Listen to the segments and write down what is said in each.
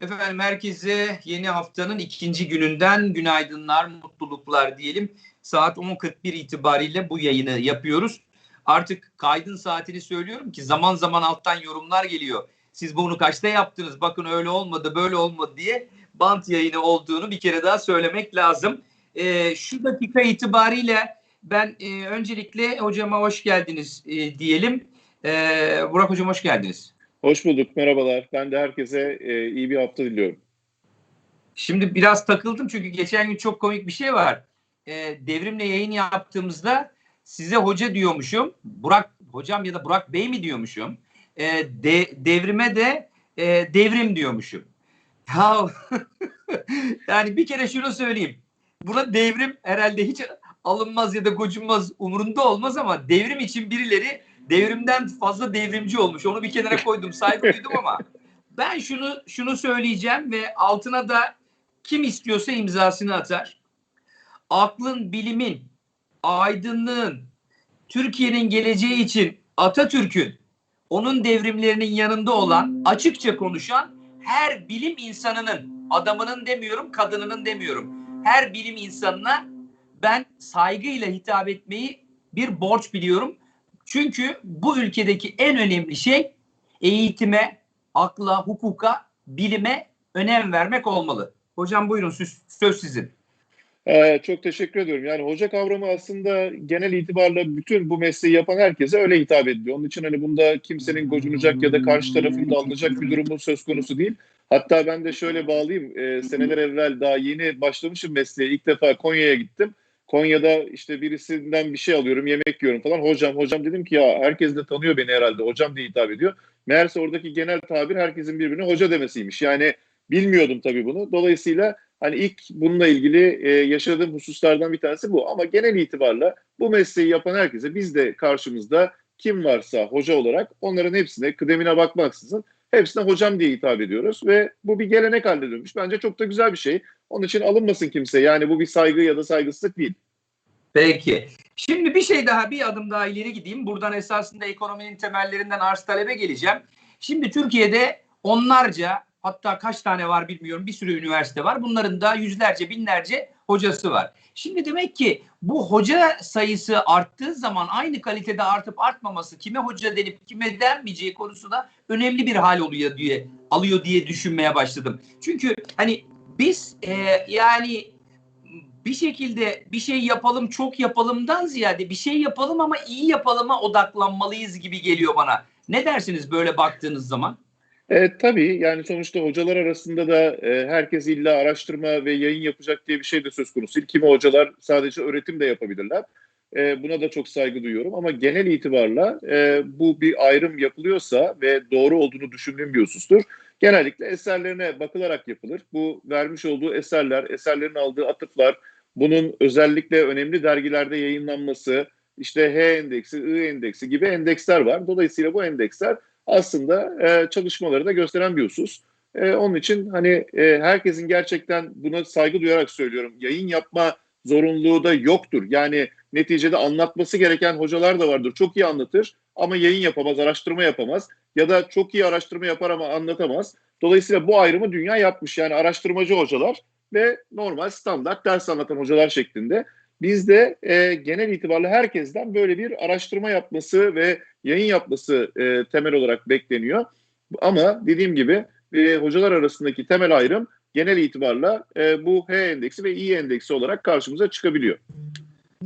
Efendim herkese yeni haftanın ikinci gününden günaydınlar, mutluluklar diyelim. Saat 10.41 itibariyle bu yayını yapıyoruz. Artık kaydın saatini söylüyorum ki zaman zaman alttan yorumlar geliyor. Siz bunu kaçta yaptınız? Bakın öyle olmadı, böyle olmadı diye bant yayını olduğunu bir kere daha söylemek lazım. Ee, şu dakika itibariyle ben e, öncelikle hocama hoş geldiniz e, diyelim. Ee, Burak hocam hoş geldiniz. Hoş bulduk, merhabalar. Ben de herkese e, iyi bir hafta diliyorum. Şimdi biraz takıldım çünkü geçen gün çok komik bir şey var. Ee, devrimle yayın yaptığımızda size hoca diyormuşum. Burak hocam ya da Burak Bey mi diyormuşum. Ee, de, devrime de e, devrim diyormuşum. Ya yani bir kere şunu söyleyeyim. Buna devrim herhalde hiç alınmaz ya da gocunmaz umurunda olmaz ama devrim için birileri devrimden fazla devrimci olmuş. Onu bir kenara koydum, saygı duydum ama ben şunu şunu söyleyeceğim ve altına da kim istiyorsa imzasını atar. Aklın, bilimin, aydınlığın, Türkiye'nin geleceği için Atatürk'ün onun devrimlerinin yanında olan, açıkça konuşan her bilim insanının, adamının demiyorum, kadınının demiyorum. Her bilim insanına ben saygıyla hitap etmeyi bir borç biliyorum. Çünkü bu ülkedeki en önemli şey eğitime, akla, hukuka, bilime önem vermek olmalı. Hocam buyurun söz, söz sizin. Ee, çok teşekkür ediyorum. Yani hoca kavramı aslında genel itibarla bütün bu mesleği yapan herkese öyle hitap ediliyor. Onun için hani bunda kimsenin gocunacak ya da karşı tarafın da alınacak bir durumun söz konusu değil. Hatta ben de şöyle bağlayayım. Ee, seneler evvel daha yeni başlamışım mesleğe. İlk defa Konya'ya gittim. Konya'da işte birisinden bir şey alıyorum, yemek yiyorum falan. Hocam, hocam dedim ki ya herkes de tanıyor beni herhalde. Hocam diye hitap ediyor. Meğerse oradaki genel tabir herkesin birbirine hoca demesiymiş. Yani bilmiyordum tabii bunu. Dolayısıyla hani ilk bununla ilgili e, yaşadığım hususlardan bir tanesi bu. Ama genel itibarla bu mesleği yapan herkese biz de karşımızda kim varsa hoca olarak onların hepsine kıdemine bakmaksızın hepsine hocam diye hitap ediyoruz ve bu bir gelenek haline dönmüş. Bence çok da güzel bir şey. Onun için alınmasın kimse. Yani bu bir saygı ya da saygısızlık değil. Peki. Şimdi bir şey daha, bir adım daha ileri gideyim. Buradan esasında ekonominin temellerinden arz talebe geleceğim. Şimdi Türkiye'de onlarca hatta kaç tane var bilmiyorum bir sürü üniversite var. Bunların da yüzlerce binlerce hocası var. Şimdi demek ki bu hoca sayısı arttığı zaman aynı kalitede artıp artmaması kime hoca denip kime denmeyeceği konusunda önemli bir hal oluyor diye alıyor diye düşünmeye başladım. Çünkü hani biz e, yani bir şekilde bir şey yapalım çok yapalımdan ziyade bir şey yapalım ama iyi yapalıma odaklanmalıyız gibi geliyor bana. Ne dersiniz böyle baktığınız zaman? E, tabii yani sonuçta hocalar arasında da e, herkes illa araştırma ve yayın yapacak diye bir şey de söz konusu. Kimi hocalar sadece öğretim de yapabilirler. E, buna da çok saygı duyuyorum ama genel itibarla e, bu bir ayrım yapılıyorsa ve doğru olduğunu düşündüğüm bir husustur. Genellikle eserlerine bakılarak yapılır. Bu vermiş olduğu eserler, eserlerin aldığı atıflar, bunun özellikle önemli dergilerde yayınlanması, işte H endeksi, I endeksi gibi endeksler var. Dolayısıyla bu endeksler aslında e, çalışmaları da gösteren bir husus. E, onun için hani e, herkesin gerçekten buna saygı duyarak söylüyorum. Yayın yapma zorunluluğu da yoktur. Yani neticede anlatması gereken hocalar da vardır. Çok iyi anlatır ama yayın yapamaz, araştırma yapamaz. Ya da çok iyi araştırma yapar ama anlatamaz. Dolayısıyla bu ayrımı dünya yapmış. Yani araştırmacı hocalar ve normal standart ders anlatan hocalar şeklinde. Bizde e, genel itibariyle herkesten böyle bir araştırma yapması ve yayın yapması e, temel olarak bekleniyor. Ama dediğim gibi e, hocalar arasındaki temel ayrım genel itibarla e, bu H endeksi ve I endeksi olarak karşımıza çıkabiliyor.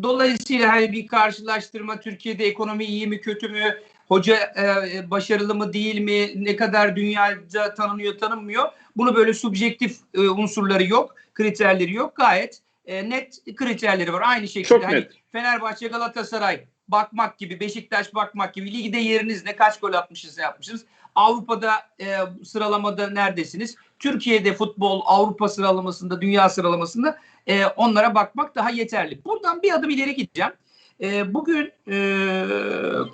Dolayısıyla hani bir karşılaştırma Türkiye'de ekonomi iyi mi kötü mü, hoca e, başarılı mı değil mi, ne kadar dünyada tanınıyor tanınmıyor. Bunu böyle subjektif e, unsurları yok, kriterleri yok. Gayet e, net kriterleri var. Aynı şekilde Çok hani net. Fenerbahçe, Galatasaray bakmak gibi, Beşiktaş bakmak gibi ligde yeriniz ne, kaç gol atmışız, yapmışsınız. Avrupa'da e, sıralamada neredesiniz? Türkiye'de futbol Avrupa sıralamasında, dünya sıralamasında e, onlara bakmak daha yeterli. Buradan bir adım ileri gideceğim. E, bugün e,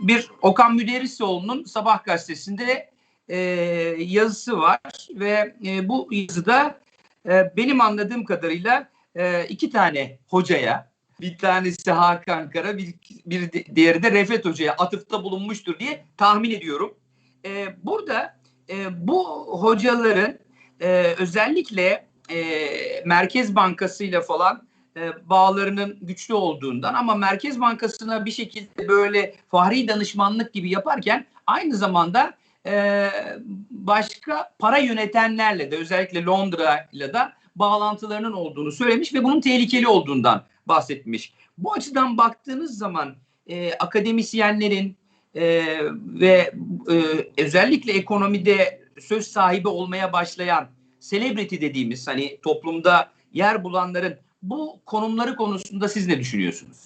bir Okan Müderrisoğlu'nun Sabah gazetesinde e, yazısı var ve e, bu yazıda e, benim anladığım kadarıyla e, iki tane hocaya bir tanesi Hakan Kara bir, bir diğeri de Refet Hoca'ya atıfta bulunmuştur diye tahmin ediyorum. E, burada e, bu hocaların e, özellikle e, Merkez Bankası ile falan e, bağlarının güçlü olduğundan ama Merkez Bankası'na bir şekilde böyle fahri danışmanlık gibi yaparken aynı zamanda e, başka para yönetenlerle de özellikle Londra ile de bağlantılarının olduğunu söylemiş ve bunun tehlikeli olduğundan bahsetmiş. Bu açıdan baktığınız zaman e, akademisyenlerin e, ve e, özellikle ekonomide söz sahibi olmaya başlayan celebrity dediğimiz hani toplumda yer bulanların bu konumları konusunda siz ne düşünüyorsunuz?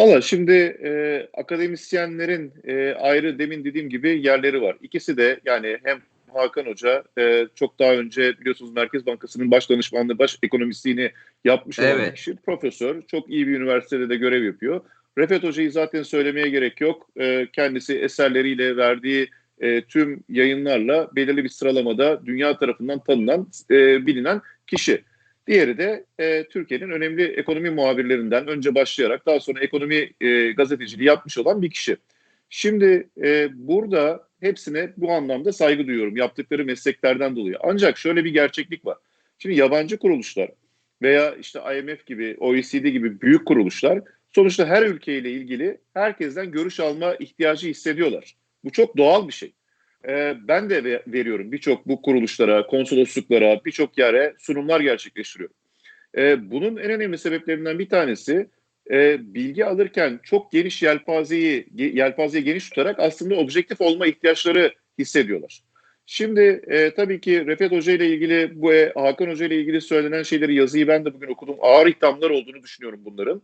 Valla şimdi e, akademisyenlerin e, ayrı demin dediğim gibi yerleri var. İkisi de yani hem Hakan Hoca e, çok daha önce biliyorsunuz Merkez Bankası'nın baş danışmanlığı, baş ekonomistliğini yapmış olan Evet. kişi. Profesör, çok iyi bir üniversitede de görev yapıyor. Refet Hoca'yı zaten söylemeye gerek yok. E, kendisi eserleriyle verdiği e, tüm yayınlarla belirli bir sıralamada dünya tarafından tanınan, e, bilinen kişi. Diğeri de e, Türkiye'nin önemli ekonomi muhabirlerinden önce başlayarak daha sonra ekonomi e, gazeteciliği yapmış olan bir kişi. Şimdi e, burada hepsine bu anlamda saygı duyuyorum yaptıkları mesleklerden dolayı. Ancak şöyle bir gerçeklik var. Şimdi yabancı kuruluşlar veya işte IMF gibi, OECD gibi büyük kuruluşlar sonuçta her ülkeyle ilgili herkesten görüş alma ihtiyacı hissediyorlar. Bu çok doğal bir şey. Ee, ben de ve- veriyorum birçok bu kuruluşlara, konsolosluklara, birçok yere sunumlar gerçekleştiriyorum. Ee, bunun en önemli sebeplerinden bir tanesi e, bilgi alırken çok geniş yelpazeyi yelpazeyi geniş tutarak aslında objektif olma ihtiyaçları hissediyorlar. Şimdi e, tabii ki Refet Hoca ile ilgili bu e, Hakan Hoca ile ilgili söylenen şeyleri yazıyı ben de bugün okudum. Ağır ithamlar olduğunu düşünüyorum bunların.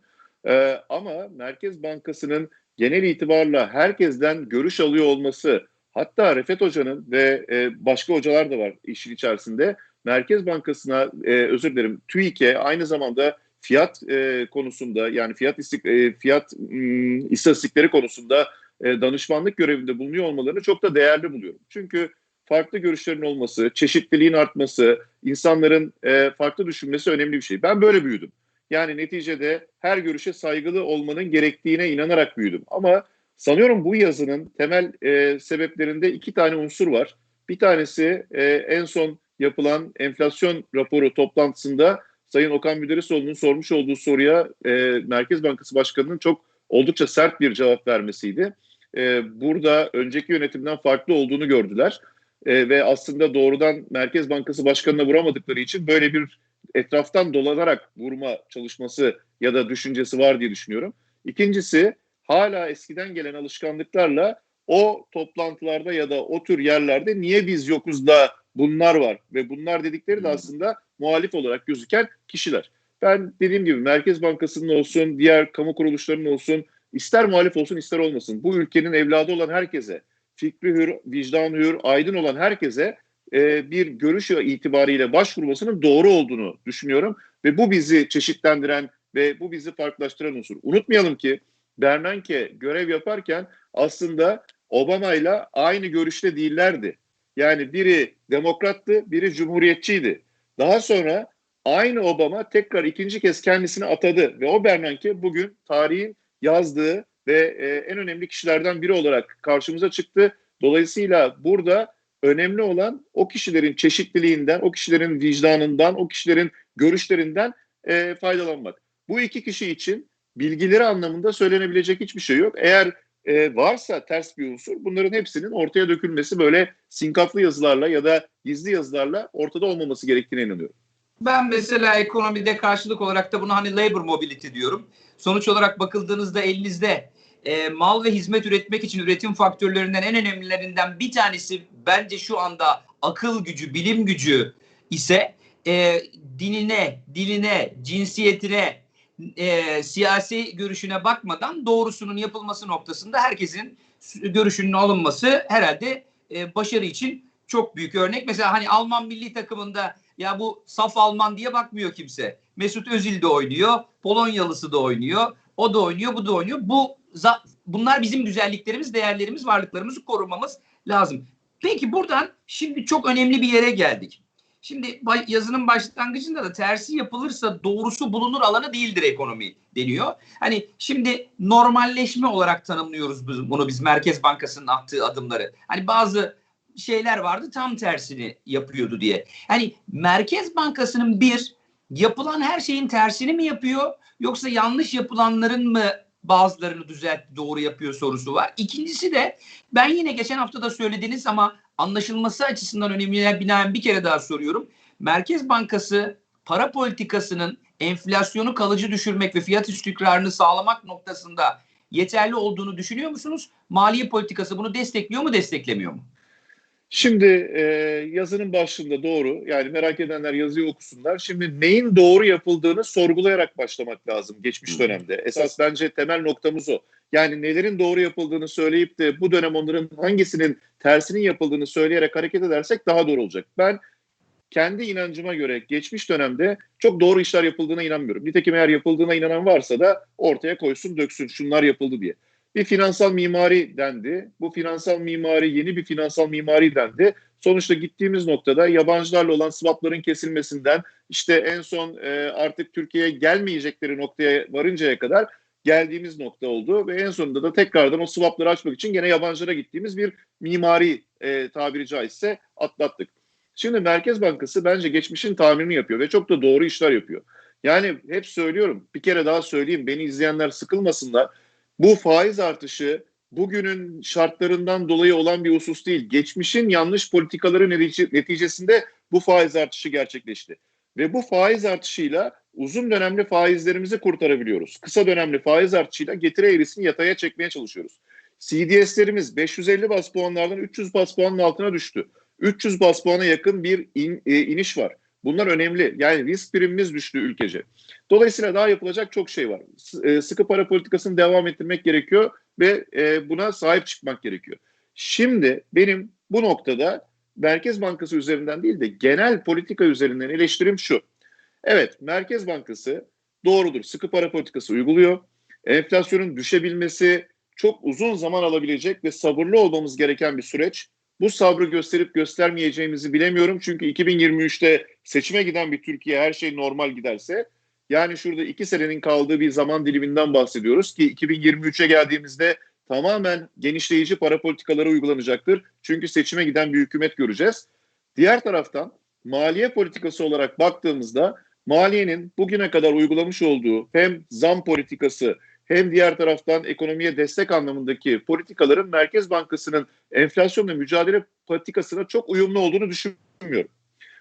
E, ama Merkez Bankası'nın genel itibarla herkesten görüş alıyor olması hatta Refet Hoca'nın ve e, başka hocalar da var işin içerisinde Merkez Bankası'na e, özür dilerim TÜİK'e aynı zamanda fiyat e, konusunda yani fiyat istik, e, fiyat mm, istatistikleri konusunda e, danışmanlık görevinde bulunuyor olmalarını çok da değerli buluyorum. Çünkü farklı görüşlerin olması, çeşitliliğin artması, insanların e, farklı düşünmesi önemli bir şey. Ben böyle büyüdüm. Yani neticede her görüşe saygılı olmanın gerektiğine inanarak büyüdüm. Ama sanıyorum bu yazının temel e, sebeplerinde iki tane unsur var. Bir tanesi e, en son yapılan enflasyon raporu toplantısında Sayın Okan Müderrisoğlu'nun sormuş olduğu soruya e, Merkez Bankası Başkanı'nın çok oldukça sert bir cevap vermesiydi. E, burada önceki yönetimden farklı olduğunu gördüler E, ve aslında doğrudan Merkez Bankası Başkanı'na vuramadıkları için böyle bir etraftan dolanarak vurma çalışması ya da düşüncesi var diye düşünüyorum. İkincisi hala eskiden gelen alışkanlıklarla o toplantılarda ya da o tür yerlerde niye biz yokuz da bunlar var ve bunlar dedikleri de aslında muhalif olarak gözüken kişiler. Ben dediğim gibi Merkez Bankası'nın olsun, diğer kamu kuruluşlarının olsun, ister muhalif olsun ister olmasın bu ülkenin evladı olan herkese, fikri hür, vicdan hür, aydın olan herkese e, bir görüş itibariyle başvurmasının doğru olduğunu düşünüyorum. Ve bu bizi çeşitlendiren ve bu bizi farklılaştıran unsur. Unutmayalım ki Bernanke görev yaparken aslında Obama ile aynı görüşte değillerdi. Yani biri demokrattı, biri cumhuriyetçiydi. Daha sonra aynı Obama tekrar ikinci kez kendisini atadı ve o Bernanke bugün tarihin yazdığı ve e, en önemli kişilerden biri olarak karşımıza çıktı. Dolayısıyla burada önemli olan o kişilerin çeşitliliğinden, o kişilerin vicdanından, o kişilerin görüşlerinden e, faydalanmak. Bu iki kişi için bilgileri anlamında söylenebilecek hiçbir şey yok. Eğer e, varsa ters bir unsur bunların hepsinin ortaya dökülmesi böyle sinkaflı yazılarla ya da gizli yazılarla ortada olmaması gerektiğine inanıyorum. Ben mesela ekonomide karşılık olarak da buna hani labor mobility diyorum. Sonuç olarak bakıldığınızda elinizde e, mal ve hizmet üretmek için üretim faktörlerinden en önemlilerinden bir tanesi bence şu anda akıl gücü, bilim gücü ise e, dinine, diline, cinsiyetine, e, siyasi görüşüne bakmadan doğrusunun yapılması noktasında herkesin görüşünün alınması herhalde e, başarı için çok büyük örnek. Mesela hani Alman milli takımında ya bu saf Alman diye bakmıyor kimse. Mesut Özil de oynuyor, Polonyalısı da oynuyor, o da oynuyor, bu da oynuyor. Bu bunlar bizim güzelliklerimiz, değerlerimiz, varlıklarımızı korumamız lazım. Peki buradan şimdi çok önemli bir yere geldik. Şimdi yazının başlangıcında da tersi yapılırsa doğrusu bulunur alanı değildir ekonomi deniyor. Hani şimdi normalleşme olarak tanımlıyoruz bunu biz Merkez Bankası'nın attığı adımları. Hani bazı şeyler vardı tam tersini yapıyordu diye. Hani Merkez Bankası'nın bir yapılan her şeyin tersini mi yapıyor yoksa yanlış yapılanların mı bazılarını düzeltti doğru yapıyor sorusu var. İkincisi de ben yine geçen hafta da söylediniz ama anlaşılması açısından önemli binaen bir kere daha soruyorum. Merkez Bankası para politikasının enflasyonu kalıcı düşürmek ve fiyat istikrarını sağlamak noktasında yeterli olduğunu düşünüyor musunuz? Maliye politikası bunu destekliyor mu, desteklemiyor mu? Şimdi e, yazının başlığında doğru. Yani merak edenler yazıyı okusunlar. Şimdi neyin doğru yapıldığını sorgulayarak başlamak lazım geçmiş dönemde. Esas bence temel noktamız o. Yani nelerin doğru yapıldığını söyleyip de bu dönem onların hangisinin tersinin yapıldığını söyleyerek hareket edersek daha doğru olacak. Ben kendi inancıma göre geçmiş dönemde çok doğru işler yapıldığına inanmıyorum. Nitekim eğer yapıldığına inanan varsa da ortaya koysun döksün şunlar yapıldı diye. Bir finansal mimari dendi. Bu finansal mimari yeni bir finansal mimari dendi. Sonuçta gittiğimiz noktada yabancılarla olan swapların kesilmesinden işte en son e, artık Türkiye'ye gelmeyecekleri noktaya varıncaya kadar geldiğimiz nokta oldu ve en sonunda da tekrardan o swapları açmak için gene yabancılara gittiğimiz bir mimari e, tabiri caizse atlattık. Şimdi Merkez Bankası bence geçmişin tamirini yapıyor ve çok da doğru işler yapıyor. Yani hep söylüyorum bir kere daha söyleyeyim beni izleyenler sıkılmasınlar. Bu faiz artışı bugünün şartlarından dolayı olan bir husus değil. Geçmişin yanlış politikaları neticesinde bu faiz artışı gerçekleşti. Ve bu faiz artışıyla uzun dönemli faizlerimizi kurtarabiliyoruz. Kısa dönemli faiz artışıyla getiri eğrisini yataya çekmeye çalışıyoruz. CDS'lerimiz 550 bas puanlardan 300 bas puanın altına düştü. 300 bas puana yakın bir in, e, iniş var. Bunlar önemli. Yani risk primimiz düştü ülkece. Dolayısıyla daha yapılacak çok şey var. E, sıkı para politikasını devam ettirmek gerekiyor ve e, buna sahip çıkmak gerekiyor. Şimdi benim bu noktada Merkez Bankası üzerinden değil de genel politika üzerinden eleştirim şu. Evet, Merkez Bankası doğrudur. Sıkı para politikası uyguluyor. Enflasyonun düşebilmesi çok uzun zaman alabilecek ve sabırlı olmamız gereken bir süreç. Bu sabrı gösterip göstermeyeceğimizi bilemiyorum. Çünkü 2023'te seçime giden bir Türkiye her şey normal giderse yani şurada iki senenin kaldığı bir zaman diliminden bahsediyoruz ki 2023'e geldiğimizde tamamen genişleyici para politikaları uygulanacaktır. Çünkü seçime giden bir hükümet göreceğiz. Diğer taraftan maliye politikası olarak baktığımızda maliyenin bugüne kadar uygulamış olduğu hem zam politikası hem diğer taraftan ekonomiye destek anlamındaki politikaların Merkez Bankası'nın enflasyonla mücadele politikasına çok uyumlu olduğunu düşünmüyorum.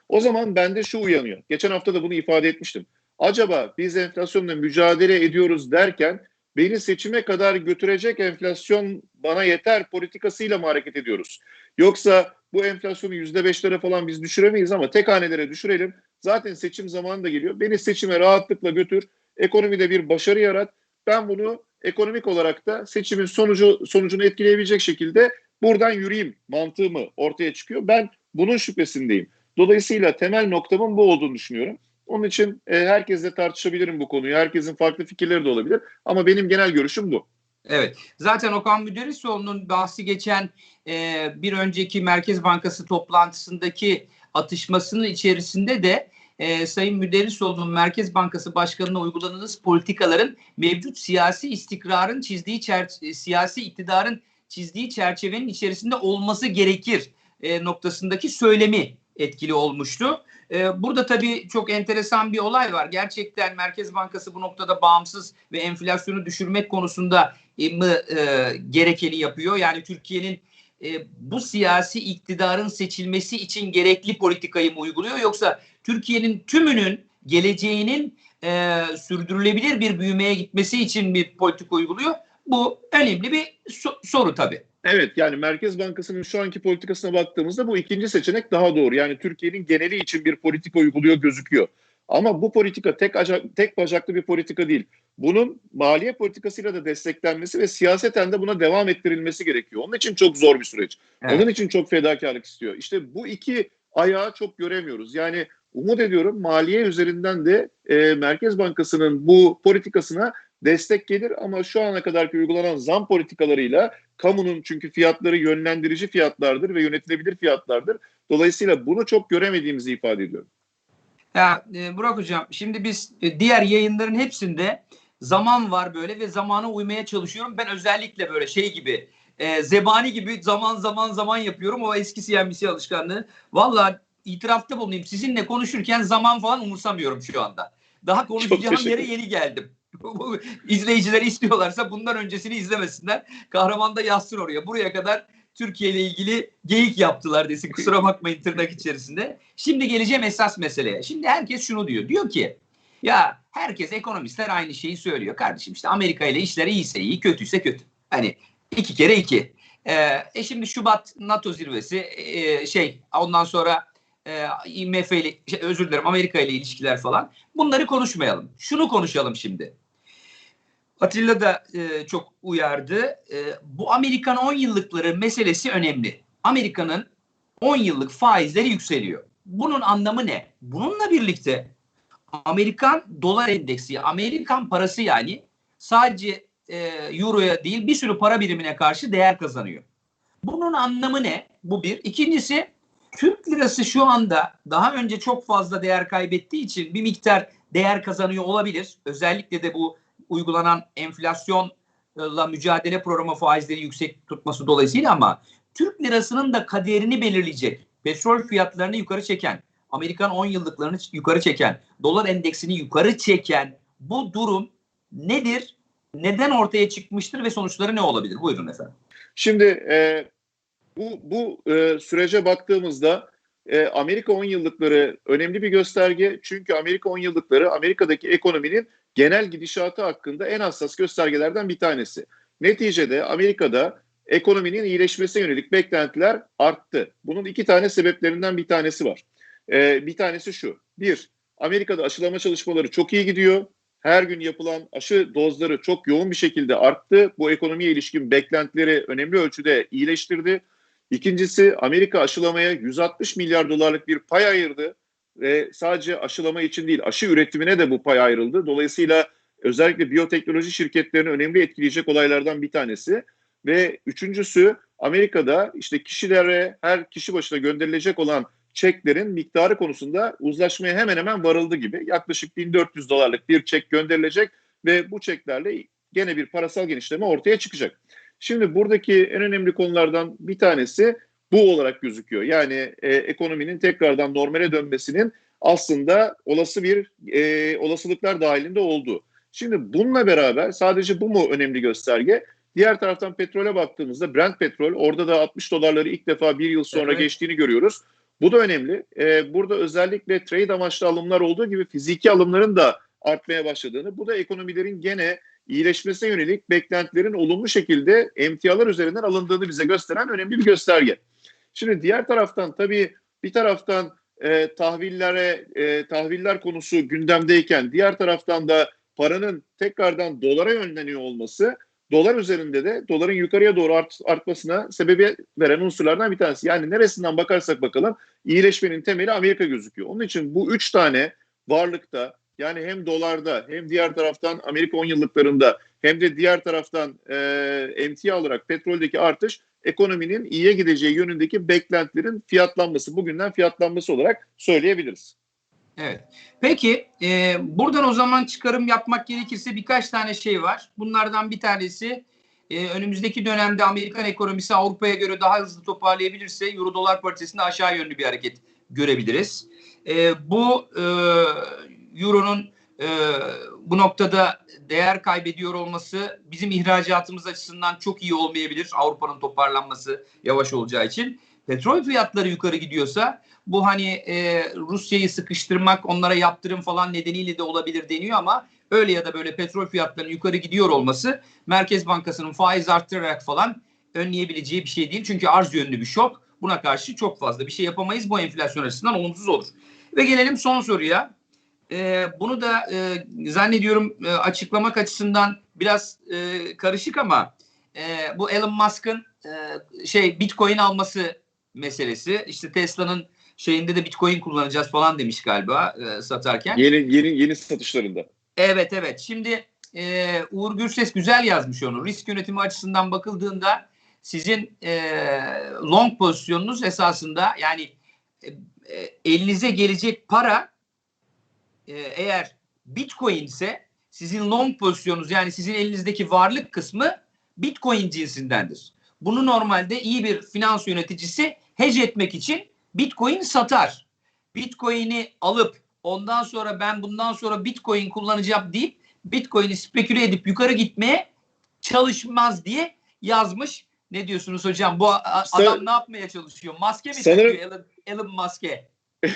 O zaman bende şu uyanıyor. Geçen hafta da bunu ifade etmiştim. Acaba biz enflasyonla mücadele ediyoruz derken beni seçime kadar götürecek enflasyon bana yeter politikasıyla mı hareket ediyoruz? Yoksa bu enflasyonu yüzde beşlere falan biz düşüremeyiz ama tek hanelere düşürelim. Zaten seçim zamanı da geliyor. Beni seçime rahatlıkla götür. Ekonomide bir başarı yarat ben bunu ekonomik olarak da seçimin sonucu sonucunu etkileyebilecek şekilde buradan yürüyeyim mantığı mı ortaya çıkıyor. Ben bunun şüphesindeyim. Dolayısıyla temel noktamın bu olduğunu düşünüyorum. Onun için e, herkesle tartışabilirim bu konuyu. Herkesin farklı fikirleri de olabilir. Ama benim genel görüşüm bu. Evet. Zaten Okan Müderrisoğlu'nun bahsi geçen e, bir önceki Merkez Bankası toplantısındaki atışmasının içerisinde de e, Sayın Müderrisoğlu'nun Merkez Bankası Başkanı'na uyguladığınız politikaların mevcut siyasi istikrarın çizdiği çerçeve, siyasi iktidarın çizdiği çerçevenin içerisinde olması gerekir e, noktasındaki söylemi etkili olmuştu. E, burada tabii çok enteresan bir olay var. Gerçekten Merkez Bankası bu noktada bağımsız ve enflasyonu düşürmek konusunda e, mı e, gerekeni yapıyor? Yani Türkiye'nin e, bu siyasi iktidarın seçilmesi için gerekli politikayı mı uyguluyor yoksa Türkiye'nin tümünün geleceğinin e, sürdürülebilir bir büyümeye gitmesi için bir politika uyguluyor? Bu önemli bir so- soru tabii. Evet yani Merkez Bankası'nın şu anki politikasına baktığımızda bu ikinci seçenek daha doğru. Yani Türkiye'nin geneli için bir politika uyguluyor gözüküyor. Ama bu politika tek, tek bacaklı bir politika değil. Bunun maliye politikasıyla da desteklenmesi ve siyaseten de buna devam ettirilmesi gerekiyor. Onun için çok zor bir süreç. Evet. Onun için çok fedakarlık istiyor. İşte bu iki ayağı çok göremiyoruz. Yani umut ediyorum maliye üzerinden de e, Merkez Bankası'nın bu politikasına destek gelir ama şu ana kadarki uygulanan zam politikalarıyla kamunun çünkü fiyatları yönlendirici fiyatlardır ve yönetilebilir fiyatlardır. Dolayısıyla bunu çok göremediğimizi ifade ediyorum. Ya e, Burak Hocam şimdi biz e, diğer yayınların hepsinde zaman var böyle ve zamana uymaya çalışıyorum. Ben özellikle böyle şey gibi e, zebani gibi zaman zaman zaman yapıyorum. O eski CNBC alışkanlığı. Valla itirafta bulunayım. Sizinle konuşurken zaman falan umursamıyorum şu anda. Daha konuşacağım yere yeni geldim. İzleyiciler istiyorlarsa bundan öncesini izlemesinler. Kahraman da yazsın oraya. Buraya kadar Türkiye ile ilgili geyik yaptılar desin. Kusura bakmayın tırnak içerisinde. Şimdi geleceğim esas meseleye. Şimdi herkes şunu diyor. Diyor ki ya herkes ekonomistler aynı şeyi söylüyor. Kardeşim işte Amerika ile işler iyiyse iyi, kötüyse kötü. Hani iki kere iki. Ee, e şimdi Şubat NATO zirvesi e, şey ondan sonra e, IMF ile şey, özür dilerim Amerika ile ilişkiler falan. Bunları konuşmayalım. Şunu konuşalım şimdi. Atilla da e, çok uyardı. E, bu Amerikan 10 yıllıkları meselesi önemli. Amerika'nın 10 yıllık faizleri yükseliyor. Bunun anlamı ne? Bununla birlikte Amerikan dolar endeksi, Amerikan parası yani sadece e, euroya değil bir sürü para birimine karşı değer kazanıyor. Bunun anlamı ne? Bu bir. İkincisi Türk lirası şu anda daha önce çok fazla değer kaybettiği için bir miktar değer kazanıyor olabilir. Özellikle de bu uygulanan enflasyonla mücadele programı faizleri yüksek tutması dolayısıyla ama Türk lirasının da kaderini belirleyecek, petrol fiyatlarını yukarı çeken, Amerikan 10 yıllıklarını yukarı çeken, dolar endeksini yukarı çeken bu durum nedir? Neden ortaya çıkmıştır ve sonuçları ne olabilir? Buyurun efendim. Şimdi e, bu, bu e, sürece baktığımızda e, Amerika 10 yıllıkları önemli bir gösterge. Çünkü Amerika 10 yıllıkları Amerika'daki ekonominin genel gidişatı hakkında en hassas göstergelerden bir tanesi. Neticede Amerika'da ekonominin iyileşmesine yönelik beklentiler arttı. Bunun iki tane sebeplerinden bir tanesi var. Ee, bir tanesi şu. Bir, Amerika'da aşılama çalışmaları çok iyi gidiyor. Her gün yapılan aşı dozları çok yoğun bir şekilde arttı. Bu ekonomiye ilişkin beklentileri önemli ölçüde iyileştirdi. İkincisi Amerika aşılamaya 160 milyar dolarlık bir pay ayırdı ve sadece aşılama için değil aşı üretimine de bu pay ayrıldı. Dolayısıyla özellikle biyoteknoloji şirketlerini önemli etkileyecek olaylardan bir tanesi. Ve üçüncüsü Amerika'da işte kişilere her kişi başına gönderilecek olan çeklerin miktarı konusunda uzlaşmaya hemen hemen varıldı gibi. Yaklaşık 1400 dolarlık bir çek gönderilecek ve bu çeklerle gene bir parasal genişleme ortaya çıkacak. Şimdi buradaki en önemli konulardan bir tanesi bu olarak gözüküyor. Yani e, ekonominin tekrardan normale dönmesinin aslında olası bir e, olasılıklar dahilinde olduğu. Şimdi bununla beraber sadece bu mu önemli gösterge? Diğer taraftan petrole baktığımızda Brent petrol orada da 60 dolarları ilk defa bir yıl sonra evet. geçtiğini görüyoruz. Bu da önemli. Ee, burada özellikle trade amaçlı alımlar olduğu gibi fiziki alımların da artmaya başladığını, bu da ekonomilerin gene iyileşmesine yönelik beklentilerin olumlu şekilde emtialar üzerinden alındığını bize gösteren önemli bir gösterge. Şimdi diğer taraftan tabii bir taraftan e, tahvillere e, tahviller konusu gündemdeyken diğer taraftan da paranın tekrardan dolara yönleniyor olması dolar üzerinde de doların yukarıya doğru art, artmasına sebebi veren unsurlardan bir tanesi. Yani neresinden bakarsak bakalım iyileşmenin temeli Amerika gözüküyor. Onun için bu üç tane varlıkta yani hem dolarda hem diğer taraftan Amerika 10 yıllıklarında hem de diğer taraftan e, emtia olarak petroldeki artış ekonominin iyiye gideceği yönündeki beklentilerin fiyatlanması, bugünden fiyatlanması olarak söyleyebiliriz. Evet. Peki e, buradan o zaman çıkarım yapmak gerekirse birkaç tane şey var. Bunlardan bir tanesi e, önümüzdeki dönemde Amerikan ekonomisi Avrupa'ya göre daha hızlı toparlayabilirse Euro dolar paritesinde aşağı yönlü bir hareket görebiliriz. E, bu e, Euro'nun e, bu noktada değer kaybediyor olması bizim ihracatımız açısından çok iyi olmayabilir. Avrupa'nın toparlanması yavaş olacağı için. Petrol fiyatları yukarı gidiyorsa bu hani e, Rusya'yı sıkıştırmak, onlara yaptırım falan nedeniyle de olabilir deniyor ama öyle ya da böyle petrol fiyatlarının yukarı gidiyor olması Merkez Bankası'nın faiz arttırarak falan önleyebileceği bir şey değil. Çünkü arz yönlü bir şok. Buna karşı çok fazla bir şey yapamayız. Bu enflasyon açısından olumsuz olur. Ve gelelim son soruya. Ee, bunu da e, zannediyorum e, açıklamak açısından biraz e, karışık ama e, bu Elon Musk'ın e, şey Bitcoin alması meselesi. İşte Tesla'nın şeyinde de Bitcoin kullanacağız falan demiş galiba e, satarken. Yeni yeni yeni satışlarında. Evet evet. Şimdi e, Uğur Gürses güzel yazmış onu. Risk yönetimi açısından bakıldığında sizin e, long pozisyonunuz esasında yani e, e, elinize gelecek para e, eğer Bitcoin ise sizin long pozisyonunuz yani sizin elinizdeki varlık kısmı Bitcoin cinsindendir. Bunu normalde iyi bir finans yöneticisi hedge etmek için Bitcoin satar. Bitcoin'i alıp ondan sonra ben bundan sonra Bitcoin kullanacağım deyip Bitcoin'i speküle edip yukarı gitmeye çalışmaz diye yazmış. Ne diyorsunuz hocam? Bu adam ne yapmaya çalışıyor? Maske mi Sanırım- takıyor Elon, Elon Musk'e?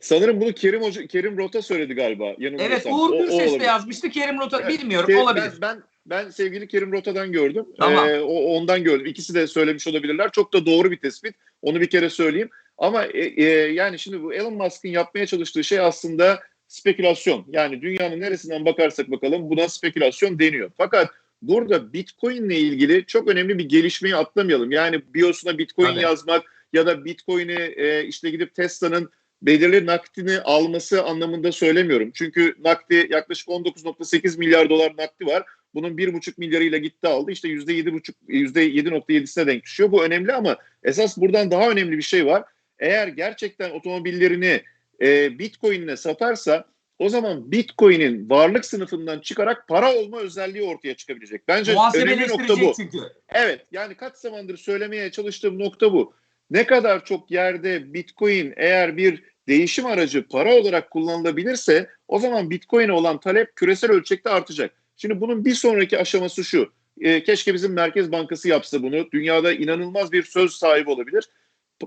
Sanırım bunu Kerim Hoca, Kerim Rota söyledi galiba. Evet Uğur Gürses de yazmıştı. Kerim Rota Evet, bilmiyorum Ke- olabilir. Ben, ben ben sevgili Kerim Rota'dan gördüm. Tamam. Ee, o ondan gördüm. İkisi de söylemiş olabilirler. Çok da doğru bir tespit. Onu bir kere söyleyeyim. Ama e, e, yani şimdi bu Elon Musk'ın yapmaya çalıştığı şey aslında spekülasyon. Yani dünyanın neresinden bakarsak bakalım buna spekülasyon deniyor. Fakat burada Bitcoin ile ilgili çok önemli bir gelişmeyi atlamayalım. Yani biosuna Bitcoin Tabii. yazmak ya da Bitcoin'i e, işte gidip Tesla'nın belirli nakdini alması anlamında söylemiyorum. Çünkü nakdi yaklaşık 19.8 milyar dolar nakdi var. Bunun 1,5 milyarıyla gitti aldı. İşte %7,5 %7.7'sine denk düşüyor. Bu önemli ama esas buradan daha önemli bir şey var. Eğer gerçekten otomobillerini e, Bitcoin'le satarsa o zaman Bitcoin'in varlık sınıfından çıkarak para olma özelliği ortaya çıkabilecek. Bence önemli nokta bu. çünkü. Evet yani kaç zamandır söylemeye çalıştığım nokta bu. Ne kadar çok yerde Bitcoin eğer bir değişim aracı para olarak kullanılabilirse o zaman Bitcoin'e olan talep küresel ölçekte artacak. Şimdi bunun bir sonraki aşaması şu. E, keşke bizim Merkez Bankası yapsa bunu. Dünyada inanılmaz bir söz sahibi olabilir.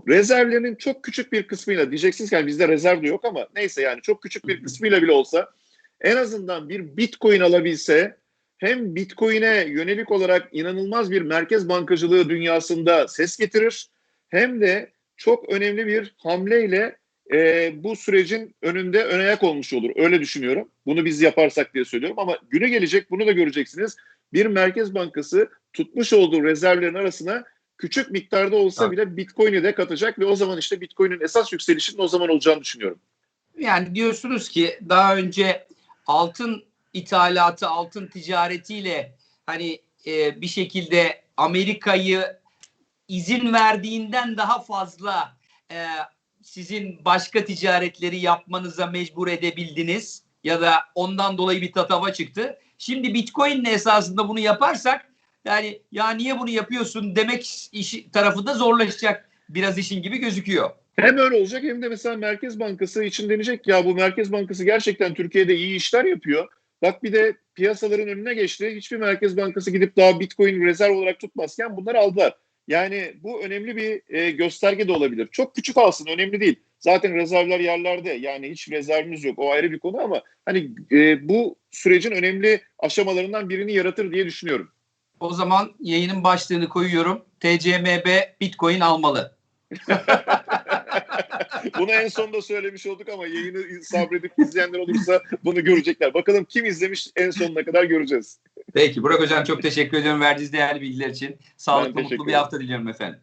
Rezervlerinin çok küçük bir kısmıyla diyeceksiniz ki yani bizde rezerv de yok ama neyse yani çok küçük bir kısmıyla bile olsa en azından bir Bitcoin alabilse hem Bitcoin'e yönelik olarak inanılmaz bir merkez bankacılığı dünyasında ses getirir hem de çok önemli bir hamleyle e, bu sürecin önünde ön ayak olmuş olur. Öyle düşünüyorum. Bunu biz yaparsak diye söylüyorum ama günü gelecek bunu da göreceksiniz. Bir merkez bankası tutmuş olduğu rezervlerin arasına küçük miktarda olsa bile Bitcoin'i de katacak ve o zaman işte Bitcoin'in esas yükselişinin o zaman olacağını düşünüyorum. Yani diyorsunuz ki daha önce altın ithalatı, altın ticaretiyle hani e, bir şekilde Amerika'yı izin verdiğinden daha fazla e, sizin başka ticaretleri yapmanıza mecbur edebildiniz ya da ondan dolayı bir tatava çıktı. Şimdi Bitcoin'le esasında bunu yaparsak yani ya niye bunu yapıyorsun demek işi tarafı da zorlaşacak biraz işin gibi gözüküyor. Hem öyle olacak hem de mesela Merkez Bankası için denecek ya bu Merkez Bankası gerçekten Türkiye'de iyi işler yapıyor. Bak bir de piyasaların önüne geçti. Hiçbir Merkez Bankası gidip daha Bitcoin rezerv olarak tutmazken bunları aldılar. Yani bu önemli bir e, gösterge de olabilir. Çok küçük alsın önemli değil. Zaten rezervler yerlerde. Yani hiç rezervimiz yok. O ayrı bir konu ama hani e, bu sürecin önemli aşamalarından birini yaratır diye düşünüyorum. O zaman yayının başlığını koyuyorum. TCMB Bitcoin almalı. Bunu en sonda söylemiş olduk ama yayını sabredip izleyenler olursa bunu görecekler. Bakalım kim izlemiş en sonuna kadar göreceğiz. Peki Burak Hocam çok teşekkür ediyorum verdiğiniz değerli bilgiler için. Sağlıklı mutlu bir hafta diliyorum efendim.